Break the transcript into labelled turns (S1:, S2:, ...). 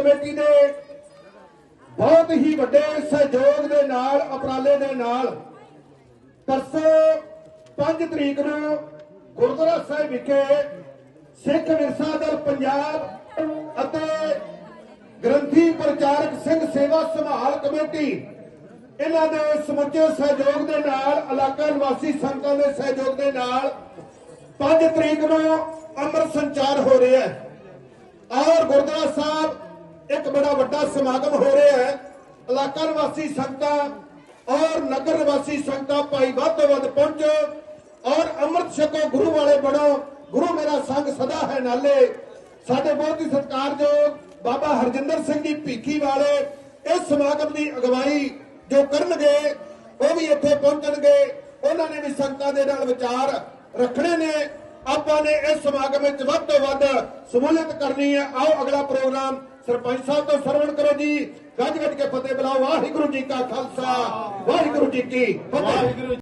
S1: Committee ਦੇ ਬਹੁਤ ਹੀ ਵੱਡੇ ਸਹਿਯੋਗ ਦੇ ਨਾਲ, ਉਪਰਾਲੇ ਦੇ ਨਾਲ ਪਰਸੋਂ 5 ਤਰੀਕ ਨੂੰ ਗੁਰਦੁਆਰਾ ਸਾਹਿਬ ਵਿਖੇ ਸਿੱਖ ਵਿਰਸਾ ਦਰ ਪੰਜਾਬ ਅਤੇ ਗ੍ਰੰਥੀ ਪ੍ਰਚਾਰਕ ਸਿੰਘ ਸੇਵਾ ਸੰਭਾਲ ਕਮੇਟੀ ਇਹਨਾਂ ਦੇ ਸਮੁੱਚੇ ਸਹਿਯੋਗ ਦੇ ਨਾਲ, ਇਲਾਕਾ ਨਿਵਾਸੀ ਸੰਗਤਾਂ ਦੇ ਸਹਿਯੋਗ ਦੇ ਨਾਲ 5 ਤਰੀਕ ਨੂੰ ਅੰਮ੍ਰਿਤ ਸੰਚਾਰ ਹੋ ਰਿਹਾ ਹੈ। ਔਰ ਗੁਰਦੁਆਰਾ ਸਾਹਿਬ ਇੱਕ ਬੜਾ ਵੱਡਾ ਸਮਾਗਮ ਹੋ ਰਿਹਾ ਹੈ। ਇਲਾਕਾ ਨਿਵਾਸੀ ਸੰਗਤਾਂ ਔਰ ਨਗਰ ਨਿਵਾਸੀ ਸੰਗਤਾਂ ਭਾਈ ਵੱਧ ਤੋਂ ਵੱਧ ਪਹੁੰਚੋ ਔਰ ਅੰਮ੍ਰਿਤ ਛਕੋ ਗੁਰੂ ਵਾਲੇ ਬਣੋ। ਗੁਰੂ ਮੇਰਾ ਸੰਗ ਸਦਾ ਹੈ ਨਾਲੇ। ਸਾਡੇ ਬਹੁਤ ਹੀ ਸਤਿਕਾਰਯੋਗ ਬਾਬਾ ਹਰਜਿੰਦਰ ਸਿੰਘ ਜੀ ਭੀਖੀ ਵਾਲੇ ਇਸ ਸਮਾਗਮ ਦੀ ਅਗਵਾਈ ਜੋ ਕਰਨਗੇ, ਉਹ ਵੀ ਇੱਥੇ ਪਹੁੰਚਣਗੇ। ਉਹਨਾਂ ਨੇ ਵੀ ਸੰਗਤਾਂ ਦੇ ਨਾਲ ਵਿਚਾਰ ਰੱਖਣੇ ਨੇ। ਆਪਾਂ ਨੇ ਇਸ ਸਮਾਗਮ ਵਿੱਚ ਵੱਧ ਤੋਂ ਵੱਧ ਸਮੂਲੀਅਤ ਕਰਨੀ ਹੈ। ਆਓ ਅਗਲਾ ਪ੍ਰੋਗਰਾਮ ਸਰਪੰਚ ਸਾਹਿਬ ਤੋਂ ਸਰਵਣ ਕਰੋ ਜੀ। ਗੱਜ ਗੱਜ ਕੇ ਫਤਿਹ ਬੁਲਾਓ। ਵਾਹਿਗੁਰੂ ਜੀ ਕਾ ਖਾਲਸਾ। ਵਾਹਿਗੁਰੂ ਜੀ ਕੀ ਫਤਿਹ।